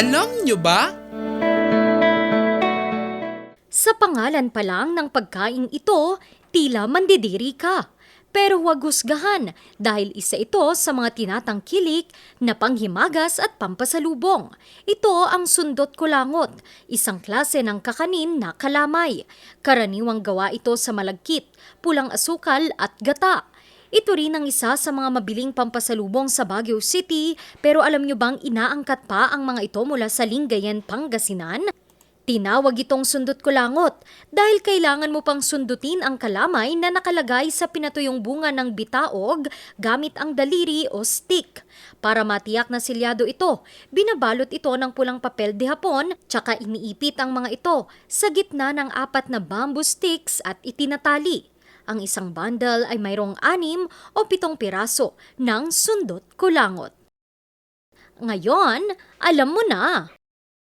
Alam nyo ba? Sa pangalan pa lang ng pagkain ito, tila mandidiri ka. Pero huwag husgahan dahil isa ito sa mga tinatangkilik na panghimagas at pampasalubong. Ito ang sundot kulangot, isang klase ng kakanin na kalamay. Karaniwang gawa ito sa malagkit, pulang asukal at gata. Ito rin ang isa sa mga mabiling pampasalubong sa Baguio City pero alam nyo bang inaangkat pa ang mga ito mula sa Lingayen, Pangasinan? Tinawag itong sundot kulangot dahil kailangan mo pang sundutin ang kalamay na nakalagay sa pinatuyong bunga ng bitaog gamit ang daliri o stick. Para matiyak na silyado ito, binabalot ito ng pulang papel de hapon tsaka iniipit ang mga ito sa gitna ng apat na bamboo sticks at itinatali. Ang isang bundle ay mayroong anim o pitong piraso ng sundot kulangot. Ngayon, alam mo na!